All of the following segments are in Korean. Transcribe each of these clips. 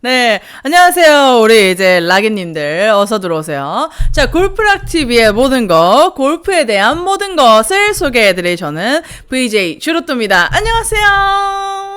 네, 안녕하세요. 우리 이제 라게님들 어서 들어오세요. 자, 골프락 TV의 모든 것, 골프에 대한 모든 것을 소개해드릴 저는 VJ 주로또입니다. 안녕하세요.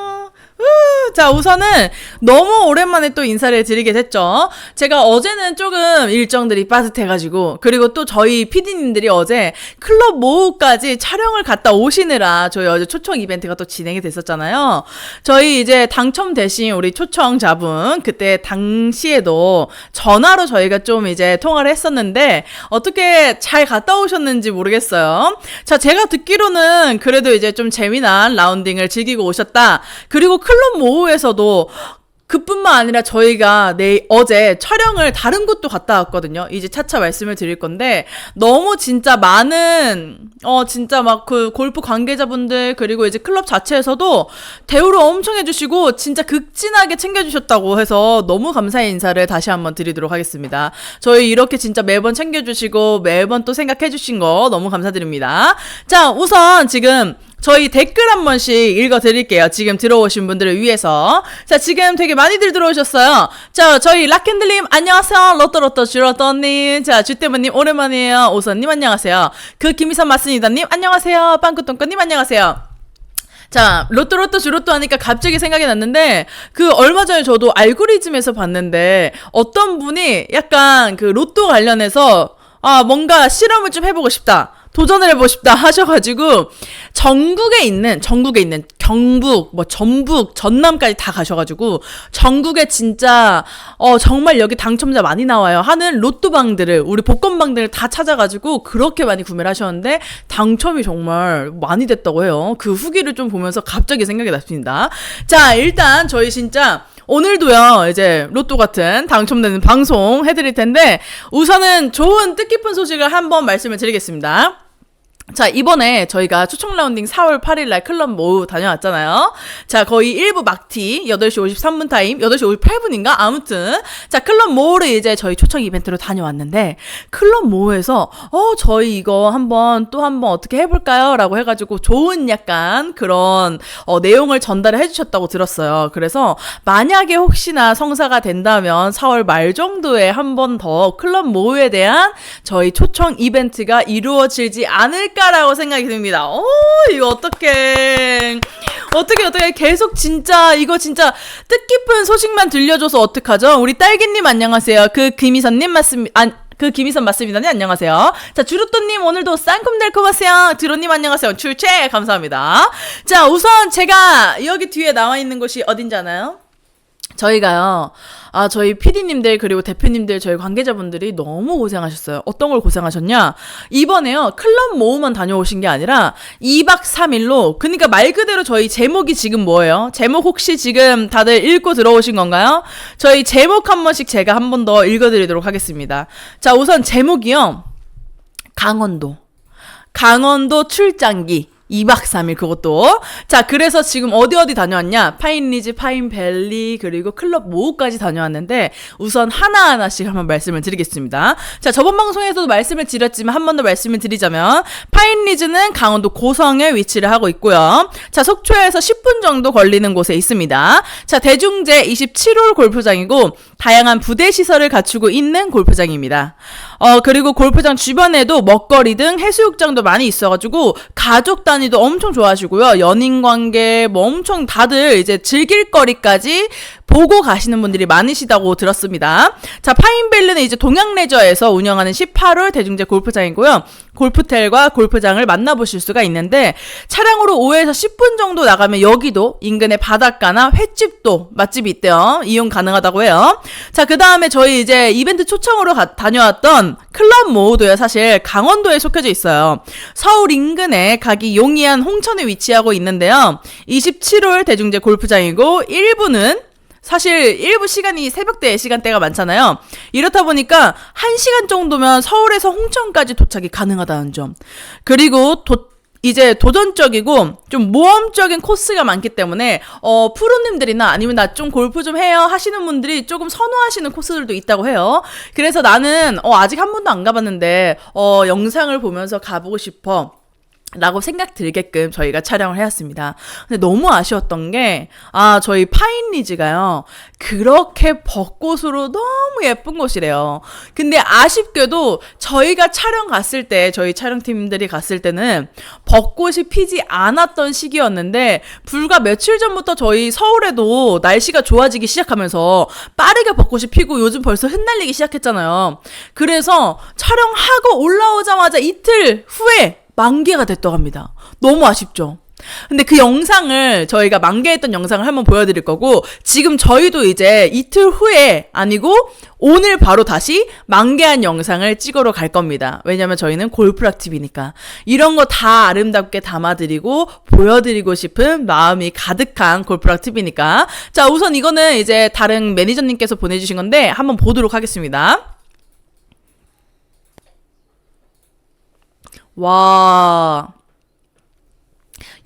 우, 자, 우선은 너무 오랜만에 또 인사를 드리게 됐죠. 제가 어제는 조금 일정들이 빠듯해가지고, 그리고 또 저희 PD님들이 어제 클럽 모우까지 촬영을 갔다 오시느라 저희 어제 초청 이벤트가 또 진행이 됐었잖아요. 저희 이제 당첨되신 우리 초청자분, 그때 당시에도 전화로 저희가 좀 이제 통화를 했었는데, 어떻게 잘 갔다 오셨는지 모르겠어요. 자, 제가 듣기로는 그래도 이제 좀 재미난 라운딩을 즐기고 오셨다. 그리고 클럽 모우에서도 그뿐만 아니라 저희가 내 어제 촬영을 다른 곳도 갔다 왔거든요. 이제 차차 말씀을 드릴 건데 너무 진짜 많은 어 진짜 막 그 골프 관계자분들 그리고 이제 클럽 자체에서도 대우를 엄청 해주시고 진짜 극진하게 챙겨주셨다고 해서 너무 감사의 인사를 다시 한번 드리도록 하겠습니다. 저희 이렇게 진짜 매번 챙겨주시고 매번 또 생각해주신 거 너무 감사드립니다. 자 우선 지금 저희 댓글 한 번씩 읽어 드릴게요. 지금 들어오신 분들을 위해서. 자, 지금 되게 많이들 들어오셨어요. 자, 저희 락캔들님, 안녕하세요. 로또로또 주로또님. 자, 주태무님, 오랜만이에요. 오선님, 안녕하세요. 그 김희선 맞습니다님, 안녕하세요. 빵꾸똥꾸님, 안녕하세요. 자, 로또 로또 주로또 하니까 갑자기 생각이 났는데 그 얼마 전에 저도 알고리즘에서 봤는데 어떤 분이 약간 그 로또 관련해서 아, 뭔가 실험을 좀 해보고 싶다. 도전을 해보고 싶다 하셔가지고 전국에 있는 전국에 있는 경북 뭐 전북 전남까지 다 가셔가지고 전국에 진짜 어 정말 여기 당첨자 많이 나와요 하는 로또방들을 우리 복권방들을 다 찾아가지고 그렇게 많이 구매를 하셨는데 당첨이 정말 많이 됐다고 해요. 그 후기를 좀 보면서 갑자기 생각이 났습니다. 자 일단 저희 진짜 오늘도요, 이제 로또 같은 당첨되는 방송 해드릴 텐데, 우선은 좋은 뜻깊은 소식을 한번 말씀을 드리겠습니다. 자, 이번에 저희가 초청 라운딩 4월 8일 날 클럽 모우 다녀왔잖아요. 자, 거의 1부 막티 8시 53분 타임, 8시 58분인가? 아무튼. 자, 클럽 모우를 이제 저희 초청 이벤트로 다녀왔는데, 클럽 모우에서, 어, 저희 이거 한번 또 한번 어떻게 해볼까요? 라고 해가지고 좋은 약간 그런, 어, 내용을 전달을 해주셨다고 들었어요. 그래서 만약에 혹시나 성사가 된다면 4월 말 정도에 한 번 더 클럽 모우에 대한 저희 초청 이벤트가 이루어지지 않을까 라고 생각이 듭니다. 오, 이거 어떡해. 어떻게, 어떻게, 계속 진짜, 이거 진짜 뜻깊은 소식만 들려줘서 어떡하죠? 우리 딸기님 안녕하세요. 그 김희선님 맞습니다. 아, 그 김희선 맞습니다. 네, 안녕하세요. 자, 주루또님 오늘도 쌍꿈달콤 하세요. 드로님 안녕하세요. 출첵! 감사합니다. 자, 우선 제가 여기 뒤에 나와 있는 곳이 어딘지 아나요? 저희가요, 아, 저희 PD님들, 그리고 대표님들, 저희 관계자분들이 너무 고생하셨어요. 어떤 걸 고생하셨냐? 이번에요, 클럽 모음만 다녀오신 게 아니라, 2박 3일로, 그니까 말 그대로 저희 제목이 지금 뭐예요? 제목 혹시 지금 다들 읽고 들어오신 건가요? 저희 제목 한 번씩 제가 한 번 더 읽어드리도록 하겠습니다. 자, 우선 제목이요, 강원도. 강원도 출장기. 2박 3일 그것도. 자, 그래서 지금 어디 어디 다녀왔냐? 파인리즈, 파인밸리, 그리고 클럽 모우까지 다녀왔는데 우선 하나하나씩 한번 말씀을 드리겠습니다. 자, 저번 방송에서도 말씀을 드렸지만 한 번 더 말씀을 드리자면 파인리즈는 강원도 고성에 위치를 하고 있고요. 자, 속초에서 10분 정도 걸리는 곳에 있습니다. 자, 대중제 27홀 골프장이고 다양한 부대 시설을 갖추고 있는 골프장입니다. 어, 그리고 골프장 주변에도 먹거리 등 해수욕장도 많이 있어가지고 가족 단 위도 엄청 좋아하시고요. 연인 관계 뭐 엄청 다들 이제 즐길 거리까지 보고 가시는 분들이 많으시다고 들었습니다. 자, 파인밸리는 이제 동양레저에서 운영하는 18홀 대중제 골프장이고요. 골프텔과 골프장을 만나보실 수가 있는데 차량으로 5에서 10분 정도 나가면 여기도 인근의 바닷가나 횟집도 맛집이 있대요. 이용 가능하다고 해요. 자, 그 다음에 저희 이제 이벤트 초청으로 가, 다녀왔던 클럽 모우도요. 사실 강원도에 속해져 있어요. 서울 인근에 가기 용이한 홍천에 위치하고 있는데요. 27홀 대중제 골프장이고 1부는 사실 일부 시간이 새벽대 시간대가 많잖아요. 이렇다 보니까 1시간 정도면 서울에서 홍천까지 도착이 가능하다는 점. 그리고 도, 이제 도전적이고 좀 모험적인 코스가 많기 때문에 어 프로님들이나 아니면 나 좀 골프 좀 해요 하시는 분들이 조금 선호하시는 코스들도 있다고 해요. 그래서 나는 어 아직 한 번도 안 가봤는데 어 영상을 보면서 가보고 싶어. 라고 생각 들게끔 저희가 촬영을 해왔습니다. 근데 너무 아쉬웠던 게, 아, 저희 파인리즈가요, 그렇게 벚꽃으로 너무 예쁜 곳이래요. 근데 아쉽게도 저희가 촬영 갔을 때, 저희 촬영팀들이 갔을 때는 벚꽃이 피지 않았던 시기였는데, 불과 며칠 전부터 저희 서울에도 날씨가 좋아지기 시작하면서 빠르게 벚꽃이 피고 요즘 벌써 흩날리기 시작했잖아요. 그래서 촬영하고 올라오자마자 이틀 후에 만개가 됐다고 합니다. 너무 아쉽죠? 근데 그 영상을 저희가 만개했던 영상을 한번 보여드릴 거고 지금 저희도 이제 이틀 후에 아니고 오늘 바로 다시 만개한 영상을 찍으러 갈 겁니다. 왜냐면 저희는 골프락TV니까 이런 거 다 아름답게 담아드리고 보여드리고 싶은 마음이 가득한 골프락TV니까 자 우선 이거는 이제 다른 매니저님께서 보내주신 건데 한번 보도록 하겠습니다. 와.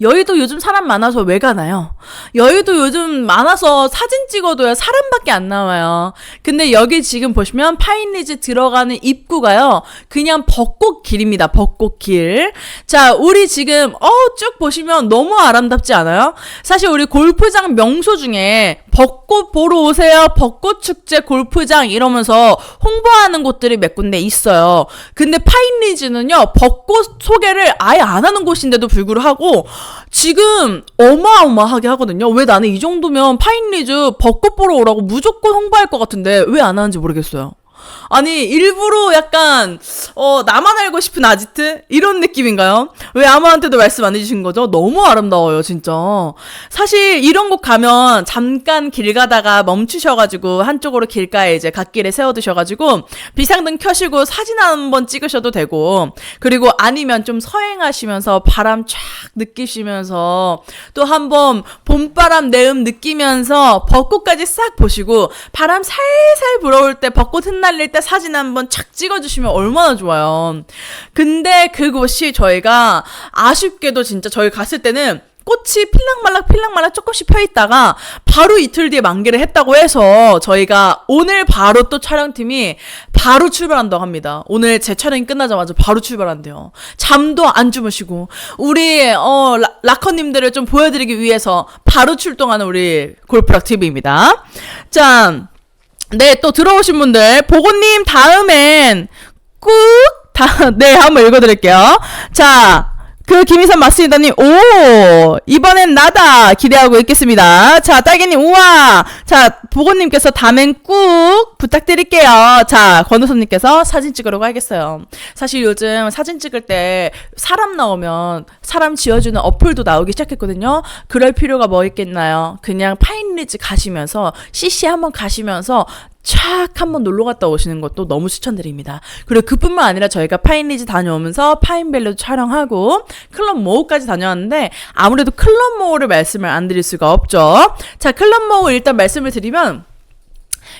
여의도 요즘 사람 많아서 왜 가나요? 여의도 요즘 많아서 사진 찍어도요, 사람밖에 안 나와요. 근데 여기 지금 보시면 파인리즈 들어가는 입구가요, 그냥 벚꽃 길입니다. 벚꽃 길. 자, 우리 지금, 어, 쭉 보시면 너무 아름답지 않아요? 사실 우리 골프장 명소 중에 벚꽃 보러 오세요. 벚꽃 축제 골프장 이러면서 홍보하는 곳들이 몇 군데 있어요. 근데 파인리즈는요, 벚꽃 소개를 아예 안 하는 곳인데도 불구하고 지금 어마어마하게 하거든요. 왜 나는 이 정도면 파인리즈 벚꽃 보러 오라고 무조건 홍보할 것 같은데 왜 안 하는지 모르겠어요. 아니 일부러 약간 어 나만 알고 싶은 아지트 이런 느낌인가요? 왜 아무한테도 말씀 안 해주신 거죠? 너무 아름다워요 진짜. 사실 이런 곳 가면 잠깐 길 가다가 멈추셔가지고 한쪽으로 길가에 이제 갓길에 세워두셔가지고 비상등 켜시고 사진 한 번 찍으셔도 되고 그리고 아니면 좀 서행하시면서 바람 쫙 느끼시면서 또 한번 봄바람 내음 느끼면서 벚꽃까지 싹 보시고 바람 살살 불어올 때 벚꽃 흩날 릴 때 사진 한번 착 찍어주시면 얼마나 좋아요. 근데 그곳이 저희가 아쉽게도 진짜 저희 갔을 때는 꽃이 필랑말랑 필랑말랑 조금씩 펴 있다가 바로 이틀 뒤에 만개를 했다고 해서 저희가 오늘 바로 또 촬영팀이 바로 출발한다고 합니다. 오늘 제 촬영이 끝나자마자 바로 출발한대요. 잠도 안 주무시고 우리 어 라, 락커님들을 좀 보여드리기 위해서 바로 출동하는 우리 골프락 TV입니다. 자. 네, 또 들어오신 분들, 보고님 다음엔 꾹, 다, 네, 한번 읽어드릴게요. 자, 그 김희선 맞습니다님, 오! 이번엔 나다! 기대하고 있겠습니다. 자, 딸기님, 우와! 자, 보고님께서 다음엔 꾹 부탁드릴게요. 자, 권우선님께서 사진 찍으러 가야겠어요. 사실 요즘 사진 찍을 때 사람 나오면 사람 지어주는 어플도 나오기 시작했거든요. 그럴 필요가 뭐 있겠나요? 그냥 파인리즈 가시면서, CC 한번 가시면서 촥 한번 놀러 갔다 오시는 것도 너무 추천드립니다. 그리고 그뿐만 아니라 저희가 파인리즈 다녀오면서 파인밸리도 촬영하고 클럽 모우까지 다녀왔는데 아무래도 클럽 모우를 말씀을 안 드릴 수가 없죠. 자, 클럽 모우 일단 말씀을 드리면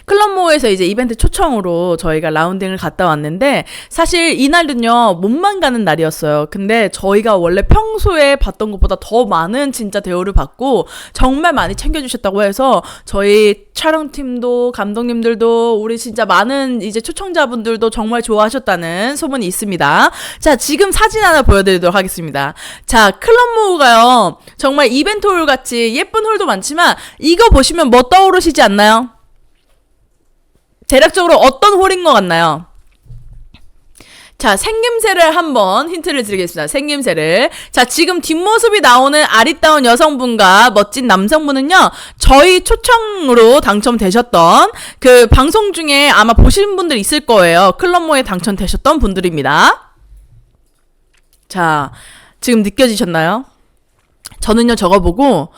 클럽모에서 이제 이벤트 초청으로 저희가 라운딩을 갔다 왔는데 사실 이날은요 몸만 가는 날이었어요. 근데 저희가 원래 평소에 봤던 것보다 더 많은 진짜 대우를 받고 정말 많이 챙겨주셨다고 해서 저희 촬영팀도 감독님들도 우리 진짜 많은 이제 초청자분들도 정말 좋아하셨다는 소문이 있습니다. 자 지금 사진 하나 보여드리도록 하겠습니다. 자 클럽모가요 정말 이벤트 홀 같이 예쁜 홀도 많지만 이거 보시면 뭐 떠오르시지 않나요? 대략적으로 어떤 홀인 것 같나요? 자, 생김새를 한번 힌트를 드리겠습니다. 생김새를. 자, 지금 뒷모습이 나오는 아리따운 여성분과 멋진 남성분은요, 저희 초청으로 당첨되셨던 그 방송 중에 아마 보신 분들 있을 거예요. 클럽모에 당첨되셨던 분들입니다. 자, 지금 느껴지셨나요? 저는요, 저거 보고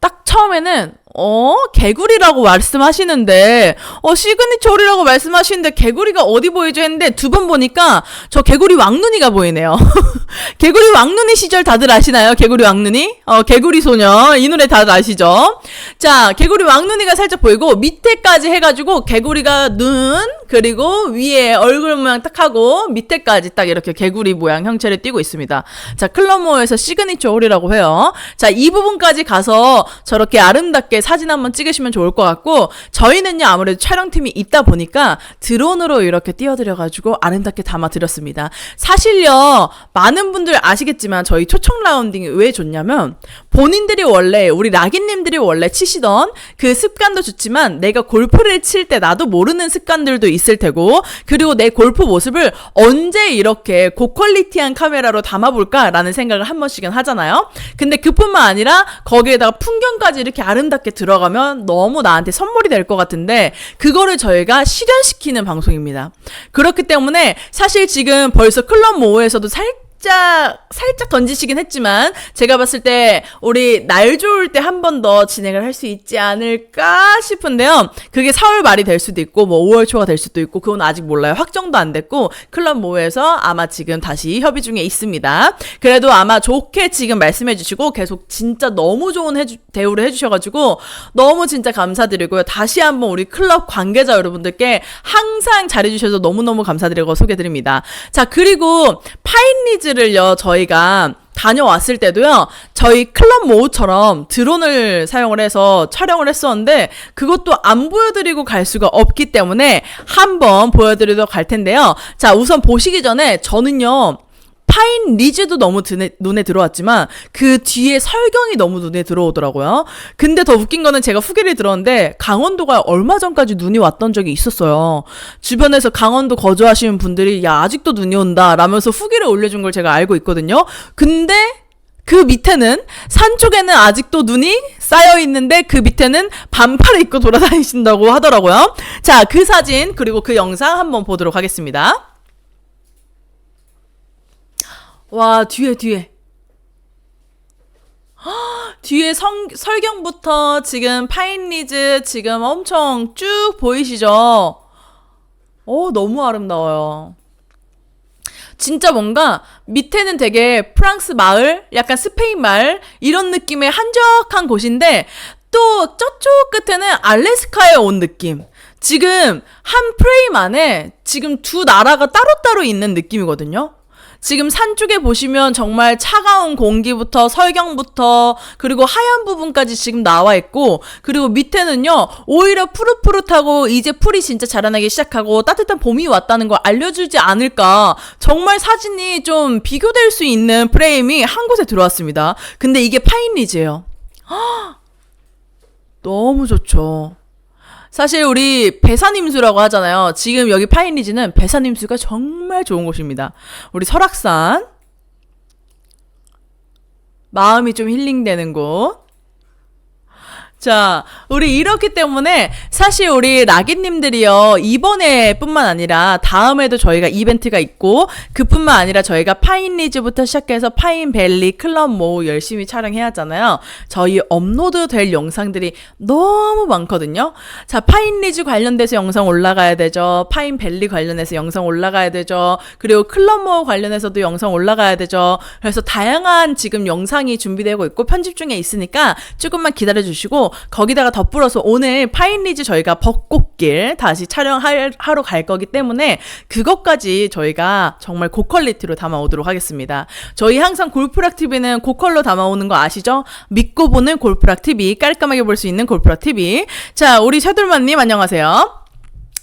딱 처음에는 어? 개구리라고 말씀하시는데, 어, 시그니처 홀이라고 말씀하시는데, 개구리가 어디 보이죠? 했는데, 두 번 보니까, 저 개구리 왕눈이가 보이네요. 개구리 왕눈이 시절 다들 아시나요? 개구리 왕눈이? 어, 개구리 소녀. 이 노래 다들 아시죠? 자, 개구리 왕눈이가 살짝 보이고, 밑에까지 해가지고, 개구리가 눈, 그리고 위에 얼굴 모양 딱 하고, 밑에까지 딱 이렇게 개구리 모양 형체를 띠고 있습니다. 자, 클럽모에서 시그니처 홀이라고 해요. 자, 이 부분까지 가서 저렇게 아름답게 사진 한번 찍으시면 좋을 것 같고 저희는요 아무래도 촬영팀이 있다 보니까 드론으로 이렇게 띄워드려가지고 아름답게 담아드렸습니다. 사실요 많은 분들 아시겠지만 저희 초청 라운딩이 왜 좋냐면 본인들이 원래 우리 라기님들이 원래 치시던 그 습관도 좋지만 내가 골프를 칠 때 나도 모르는 습관들도 있을 테고 그리고 내 골프 모습을 언제 이렇게 고퀄리티한 카메라로 담아볼까라는 생각을 한 번씩은 하잖아요. 근데 그뿐만 아니라 거기에다가 풍경까지 이렇게 아름답게 들어가면 너무 나한테 선물이 될 것 같은데 그거를 저희가 실현시키는 방송입니다. 그렇기 때문에 사실 지금 벌써 클럽 모호에서도 살짝 살짝 던지시긴 했지만 제가 봤을 때 우리 날 좋을 때 한 번 더 진행을 할 수 있지 않을까 싶은데요. 그게 4월 말이 될 수도 있고 뭐 5월 초가 될 수도 있고 그건 아직 몰라요. 확정도 안 됐고 클럽 모에서 아마 지금 다시 협의 중에 있습니다. 그래도 아마 좋게 지금 말씀해 주시고 계속 진짜 너무 좋은 해주, 대우를 해 주셔 가지고 너무 진짜 감사드리고요. 다시 한번 우리 클럽 관계자 여러분들께 항상 잘해 주셔서 너무너무 감사드리고 소개드립니다. 자 그리고 파인리즈 를요 저희가 다녀왔을 때도요, 저희 클럽 모우처럼 드론을 사용을 해서 촬영을 했었는데, 그것도 안 보여드리고 갈 수가 없기 때문에 한번 보여드리도록 할 텐데요. 자, 우선 보시기 전에 저는요, 파인 리즈도 너무 드네, 눈에 들어왔지만 그 뒤에 설경이 너무 눈에 들어오더라고요. 근데 더 웃긴 거는 제가 후기를 들었는데 강원도가 얼마 전까지 눈이 왔던 적이 있었어요. 주변에서 강원도 거주하시는 분들이 야 아직도 눈이 온다 라면서 후기를 올려준 걸 제가 알고 있거든요. 근데 그 밑에는 산 쪽에는 아직도 눈이 쌓여 있는데 그 밑에는 반팔을 입고 돌아다니신다고 하더라고요. 자, 그 사진 그리고 그 영상 한번 보도록 하겠습니다. 와, 뒤에, 뒤에. 헉, 뒤에 성, 설경부터 지금 파인리즈 지금 엄청 쭉 보이시죠? 오, 너무 아름다워요. 진짜 뭔가 밑에는 되게 프랑스 마을, 약간 스페인 마을, 이런 느낌의 한적한 곳인데 또 저쪽 끝에는 알래스카에 온 느낌. 지금 한 프레임 안에 지금 두 나라가 따로따로 있는 느낌이거든요. 지금 산 쪽에 보시면 정말 차가운 공기부터 설경부터 그리고 하얀 부분까지 지금 나와 있고 그리고 밑에는요 오히려 푸릇푸릇하고 이제 풀이 진짜 자라나기 시작하고 따뜻한 봄이 왔다는 걸 알려주지 않을까 정말 사진이 좀 비교될 수 있는 프레임이 한 곳에 들어왔습니다. 근데 이게 파인리즈예요. 너무 좋죠. 사실 우리 배산임수라고 하잖아요. 지금 여기 파인리즈는 배산임수가 정말 좋은 곳입니다. 우리 설악산. 마음이 좀 힐링되는 곳. 자, 우리 이렇기 때문에 사실 우리 라기님들이요, 이번에 뿐만 아니라 다음에도 저희가 이벤트가 있고, 그뿐만 아니라 저희가 파인리즈부터 시작해서 파인밸리, 클럽 모 열심히 촬영해야 하잖아요. 저희 업로드 될 영상들이 너무 많거든요. 자, 파인리즈 관련돼서 영상 올라가야 되죠. 파인밸리 관련해서 영상 올라가야 되죠. 그리고 클럽 모 관련해서도 영상 올라가야 되죠. 그래서 다양한 지금 영상이 준비되고 있고 편집 중에 있으니까 조금만 기다려 주시고, 거기다가 덧불어서 오늘 파인리즈 저희가 벚꽃길 다시 촬영하러 갈 거기 때문에 그것까지 저희가 정말 고퀄리티로 담아오도록 하겠습니다. 저희 항상 골프락 TV는 고퀄로 담아오는 거 아시죠? 믿고 보는 골프락 TV 깔끔하게 볼 수 있는 골프락 TV. 자, 우리 셔들만님 안녕하세요.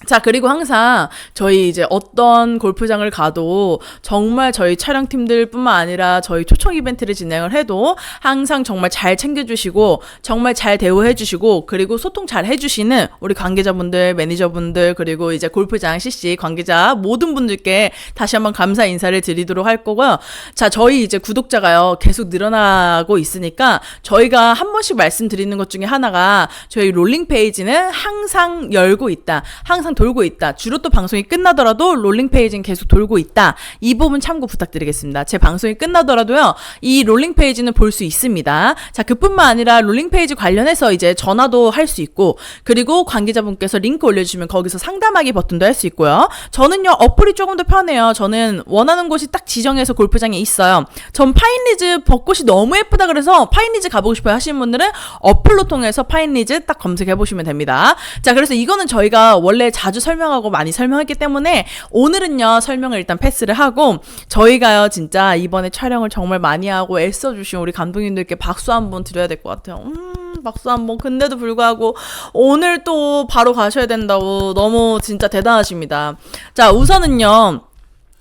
자, 그리고 항상 저희 이제 어떤 골프장을 가도 정말 저희 촬영팀들 뿐만 아니라 저희 초청 이벤트를 진행을 해도 항상 정말 잘 챙겨주시고 정말 잘 대우해주시고 그리고 소통 잘 해주시는 우리 관계자분들, 매니저분들 그리고 이제 골프장 CC 관계자 모든 분들께 다시 한번 감사 인사를 드리도록 할 거고요. 자, 저희 이제 구독자가요 계속 늘어나고 있으니까 저희가 한 번씩 말씀드리는 것 중에 하나가 저희 롤링 페이지는 항상 열고 있다. 항상 항상 돌고 있다. 주로 또 방송이 끝나더라도 롤링 페이지는 계속 돌고 있다. 이 부분 참고 부탁드리겠습니다. 제 방송이 끝나더라도요. 이 롤링 페이지는 볼 수 있습니다. 자, 그뿐만 아니라 롤링 페이지 관련해서 이제 전화도 할 수 있고 그리고 관계자분께서 링크 올려 주시면 거기서 상담하기 버튼도 할 수 있고요. 저는요 어플이 조금 더 편해요. 저는 원하는 곳이 딱 지정해서 골프장에 있어요. 전 파인리즈 벚꽃이 너무 예쁘다 그래서 파인리즈 가보고 싶어요 하시는 분들은 어플로 통해서 파인리즈 딱 검색해 보시면 됩니다. 자, 그래서 이거는 저희가 원래 자주 설명하고 많이 설명했기 때문에 오늘은요 설명을 일단 패스를 하고 저희가요 진짜 이번에 촬영을 정말 많이 하고 애써주신 우리 감독님들께 박수 한번 드려야 될 것 같아요. 음 박수 한번 근데도 불구하고 오늘 또 바로 가셔야 된다고 너무 진짜 대단하십니다. 자 우선은요.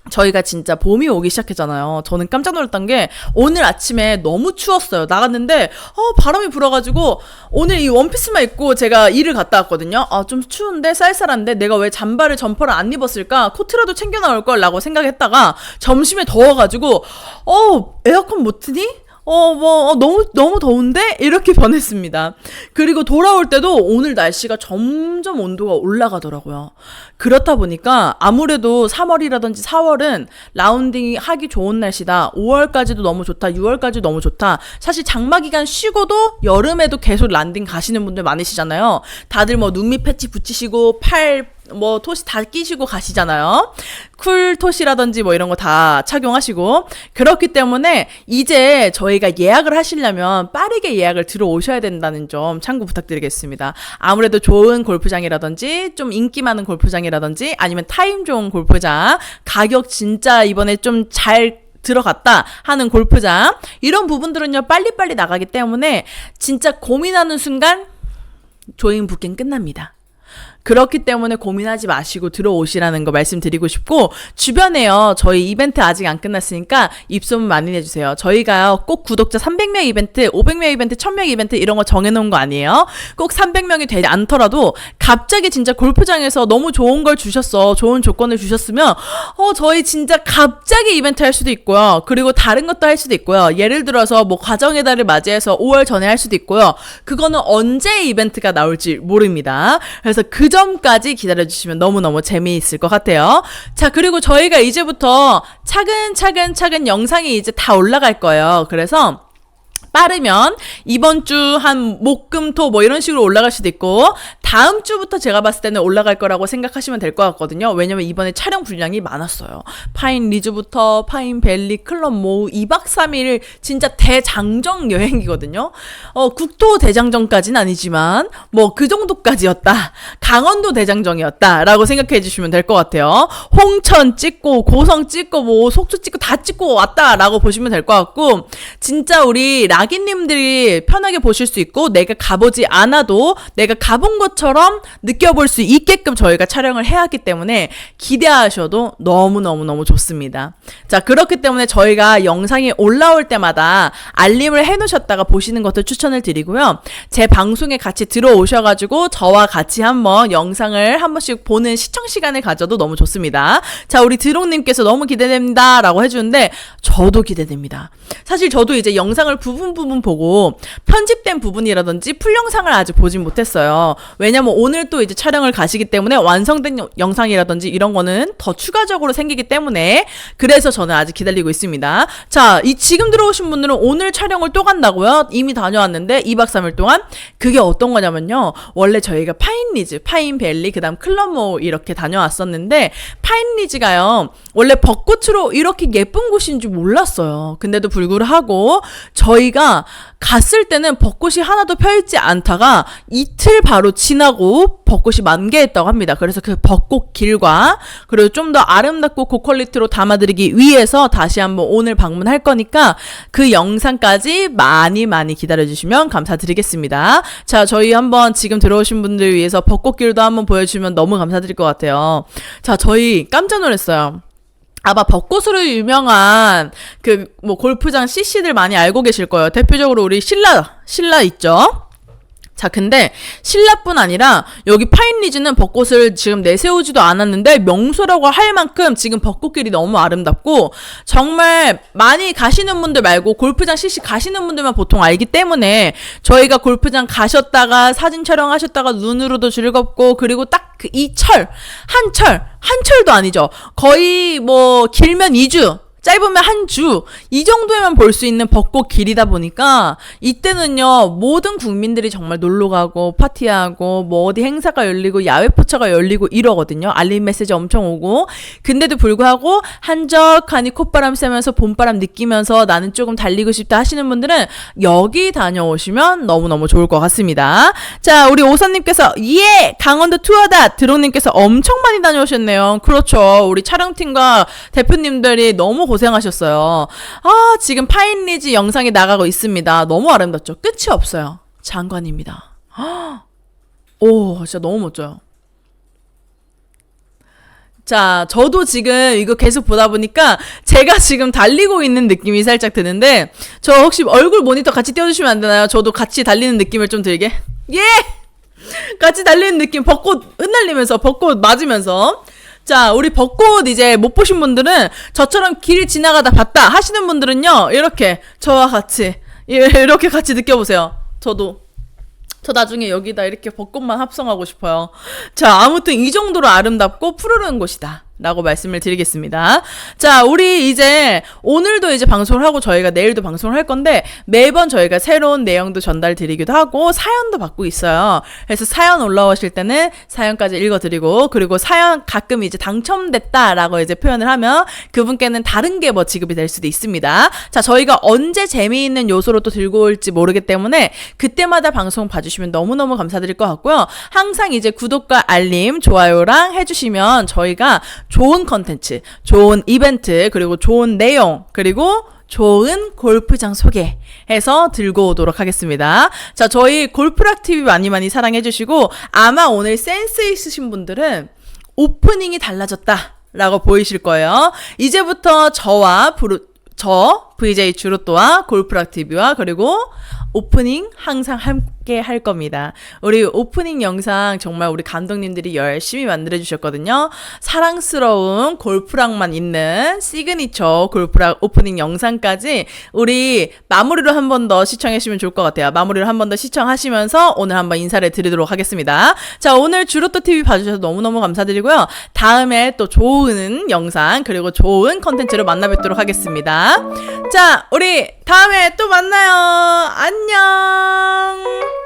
저희가 진짜 봄이 오기 시작했잖아요. 저는 깜짝 놀랐던 게 오늘 아침에 너무 추웠어요. 나갔는데 어 바람이 불어가지고 오늘 이 원피스만 입고 제가 일을 갔다 왔거든요. 아 좀 추운데 쌀쌀한데 내가 왜 잠바를 점퍼를 안 입었을까? 코트라도 챙겨 나올 걸라고 생각했다가 점심에 더워가지고 어 에어컨 못 트니? 어, 뭐, 어, 너무, 너무 더운데? 이렇게 변했습니다. 그리고 돌아올 때도 오늘 날씨가 점점 온도가 올라가더라고요. 그렇다 보니까 아무래도 3월이라든지 4월은 라운딩 하기 좋은 날씨다. 5월까지도 너무 좋다. 6월까지 너무 좋다. 사실 장마 기간 쉬고도 여름에도 계속 란딩 가시는 분들 많으시잖아요. 다들 뭐 눈밑 패치 붙이시고 팔, 뭐 토시 다 끼시고 가시잖아요. 쿨 토시라든지 뭐 이런 거 다 착용하시고 그렇기 때문에 이제 저희가 예약을 하시려면 빠르게 예약을 들어오셔야 된다는 점 참고 부탁드리겠습니다. 아무래도 좋은 골프장이라든지 좀 인기 많은 골프장이라든지 아니면 타임 좋은 골프장 가격 진짜 이번에 좀잘 들어갔다 하는 골프장 이런 부분들은요 빨리빨리 나가기 때문에 진짜 고민하는 순간 조인 부킹 끝납니다. 그렇기 때문에 고민하지 마시고 들어오시라는 거 말씀드리고 싶고 주변에요 저희 이벤트 아직 안 끝났으니까 입소문 많이 내주세요. 저희가요 꼭 구독자 300명 이벤트 500명 이벤트 1000명 이벤트 이런 거 정해놓은 거 아니에요? 꼭 300명이 되지 않더라도 갑자기 진짜 골프장에서 너무 좋은 걸 주셨어 좋은 조건을 주셨으면 어 저희 진짜 갑자기 이벤트 할 수도 있고요. 그리고 다른 것도 할 수도 있고요. 예를 들어서 뭐 가정의 달을 맞이해서 5월 전에 할 수도 있고요. 그거는 언제 이벤트가 나올지 모릅니다. 그래서 그 점까지 기다려주시면 너무너무 재미있을 것 같아요. 자, 그리고 저희가 이제부터 차근차근 차근 영상이 이제 다 올라갈 거예요. 그래서 빠르면 이번 주 한 목금토 뭐 이런 식으로 올라갈 수도 있고 다음 주부터 제가 봤을 때는 올라갈 거라고 생각하시면 될 것 같거든요. 왜냐면 이번에 촬영 분량이 많았어요. 파인 리즈부터 파인 밸리 클럽 모 2박 3일 진짜 대장정 여행이거든요. 어, 국토 대장정까지는 아니지만 뭐 그 정도까지였다. 강원도 대장정이었다라고 생각해 주시면 될 것 같아요. 홍천 찍고 고성 찍고 뭐 속초 찍고 다 찍고 왔다라고 보시면 될 것 같고 진짜 우리 라 기님들이 편하게 보실 수 있고 내가 가보지 않아도 내가 가본 것처럼 느껴볼 수 있게끔 저희가 촬영을 해야 하기 때문에 기대하셔도 너무너무너무 좋습니다. 자, 그렇기 때문에 저희가 영상이 올라올 때마다 알림을 해 놓으셨다가 보시는 것도 추천을 드리고요. 제 방송에 같이 들어오셔 가지고 저와 같이 한번 영상을 한 번씩 보는 시청 시간을 가져도 너무 좋습니다. 자, 우리 드롱 님께서 너무 기대됩니다. 라고 해 주는데 저도 기대됩니다. 사실 저도 이제 영상을 부분 부분 보고 편집된 부분이라든지 풀 영상을 아직 보진 못했어요. 왜냐면 오늘 또 이제 촬영을 가시기 때문에 완성된 여- 영상이라든지 이런 거는 더 추가적으로 생기기 때문에 그래서 저는 아직 기다리고 있습니다. 자, 이 지금 들어오신 분들은 오늘 촬영을 또 간다고요? 이미 다녀왔는데 2박 3일 동안 그게 어떤 거냐면요. 원래 저희가 파인리즈, 파인밸리, 그다음 클럽모 이렇게 다녀왔었는데 파인리즈가요. 원래 벚꽃으로 이렇게 예쁜 곳인 줄 몰랐어요. 근데도 불구하고 저희가 갔을 때는 벚꽃이 하나도 펴있지 않다가 이틀 바로 지나고 벚꽃이 만개했다고 합니다. 그래서 그 벚꽃 길과 그리고 좀 더 아름답고 고퀄리티로 담아드리기 위해서 다시 한번 오늘 방문할 거니까 그 영상까지 많이 많이 기다려주시면 감사드리겠습니다. 자, 저희 한번 지금 들어오신 분들 위해서 벚꽃 길도 한번 보여주시면 너무 감사드릴 것 같아요. 자, 저희 깜짝 놀랐어요. 아마 벚꽃으로 유명한 그 뭐 골프장 CC들 많이 알고 계실 거예요. 대표적으로 우리 신라 신라 있죠. 자, 근데 신라뿐 아니라 여기 파인리즈는 벚꽃을 지금 내세우지도 않았는데 명소라고 할 만큼 지금 벚꽃길이 너무 아름답고 정말 많이 가시는 분들 말고 골프장 CC 가시는 분들만 보통 알기 때문에 저희가 골프장 가셨다가 사진 촬영하셨다가 눈으로도 즐겁고 그리고 딱그이 철, 한 철, 한 철도 아니죠. 거의 뭐 길면 2주, 짧으면 한 주, 이 정도에만 볼 수 있는 벚꽃 길이다 보니까, 이때는요, 모든 국민들이 정말 놀러 가고, 파티하고, 뭐 어디 행사가 열리고, 야외 포차가 열리고 이러거든요. 알림 메시지 엄청 오고. 근데도 불구하고, 한적하니 콧바람 쐬면서 봄바람 느끼면서 나는 조금 달리고 싶다 하시는 분들은 여기 다녀오시면 너무너무 좋을 것 같습니다. 자, 우리 오사님께서, 예! 강원도 투어다! 드롱님께서 엄청 많이 다녀오셨네요. 그렇죠. 우리 촬영팀과 대표님들이 너무 고생하셨어요. 아, 지금 파인리지 영상이 나가고 있습니다. 너무 아름답죠? 끝이 없어요. 장관입니다. 오, 진짜 너무 멋져요. 자, 저도 지금 이거 계속 보다 보니까 제가 지금 달리고 있는 느낌이 살짝 드는데, 저 혹시 얼굴 모니터 같이 띄워주시면 안 되나요? 저도 같이 달리는 느낌을 좀 들게. 예! 같이 달리는 느낌, 벚꽃 흩날리면서, 벚꽃 맞으면서. 자, 우리 벚꽃 이제 못 보신 분들은 저처럼 길 지나가다 봤다 하시는 분들은요, 이렇게 저와 같이, 예, 이렇게 같이 느껴보세요. 저도. 저 나중에 여기다 이렇게 벚꽃만 합성하고 싶어요. 자, 아무튼 이 정도로 아름답고 푸르른 곳이다. 라고 말씀을 드리겠습니다. 자, 우리 이제 오늘도 이제 방송을 하고 저희가 내일도 방송을 할 건데 매번 저희가 새로운 내용도 전달 드리기도 하고 사연도 받고 있어요. 그래서 사연 올라오실 때는 사연까지 읽어 드리고 그리고 사연 가끔 이제 당첨됐다라고 이제 표현을 하면 그분께는 다른 게 뭐 지급이 될 수도 있습니다. 자, 저희가 언제 재미있는 요소로 또 들고 올지 모르기 때문에 그때마다 방송 봐 주시면 너무너무 감사드릴 것 같고요. 항상 이제 구독과 알림, 좋아요랑 해 주시면 저희가 좋은 컨텐츠, 좋은 이벤트, 그리고 좋은 내용, 그리고 좋은 골프장 소개해서 들고 오도록 하겠습니다. 자, 저희 골프락 TV 많이 많이 사랑해주시고, 아마 오늘 센스 있으신 분들은 오프닝이 달라졌다. 라고 보이실 거예요. 이제부터 저와 부르, 저, VJ 주로또와 골프락 TV와 그리고 오프닝 항상 함께 할 겁니다. 우리 오프닝 영상 정말 우리 감독님들이 열심히 만들어 주셨거든요. 사랑스러운 골프락만 있는 시그니처 골프락 오프닝 영상까지 우리 마무리로 한 번 더 시청해 주시면 좋을 것 같아요. 마무리로 한 번 더 시청하시면서 오늘 한번 인사를 드리도록 하겠습니다. 자, 오늘 주로또 TV 봐주셔서 너무너무 감사드리고요. 다음에 또 좋은 영상 그리고 좋은 컨텐츠로 만나 뵙도록 하겠습니다. 자, 우리 다음에 또 만나요. 안녕.